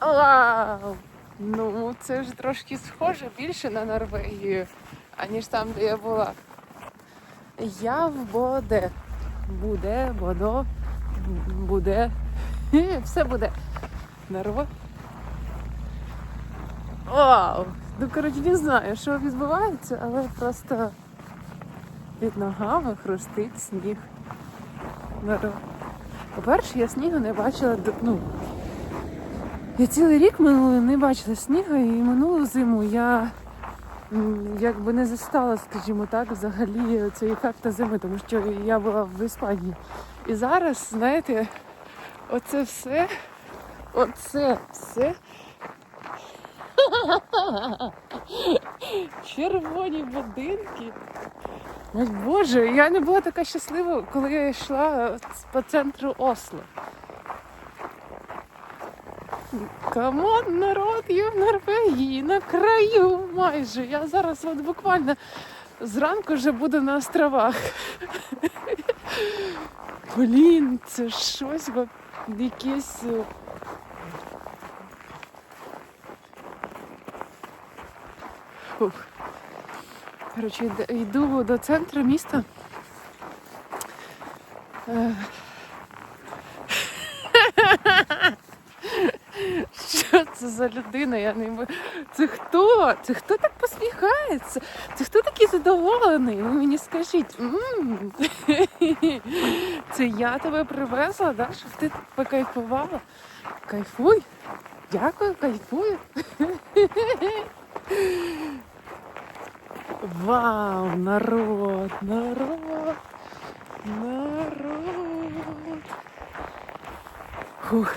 Вау! Ну, це ж трошки схоже більше на Норвегію, аніж там, де я була. Я в Боде. Буде, бодо, буде. Все буде. Норвег. Вау! Ну, коротше, не знаю, що відбувається, але просто під ногами хрустить сніг. По-перше, я снігу не бачила, ну, я цілий рік минулий не бачила снігу і минулу зиму я якби не застала, скажімо так, взагалі цей ефект зими, тому що я була в Іспанії. І зараз, знаєте, оце все, оце все. Червоні будинки. Боже, я не була така щаслива, коли я йшла по центру Осло. Камон, народ, я в Норвегії, на краю майже. Я зараз от буквально зранку вже буду на островах. Блін, це щось якесь. е, Коротше, йду до центру міста. Е. Що це за людина? Я не м- Це хто? Це хто так посміхається? Це хто такий задоволений? Ви мені скажіть. М. Це я тебе привезла, да? щоб ти покайфувала? Кайфуй. Дякую, кайфую. Вау, народ, народ, народ. Фух.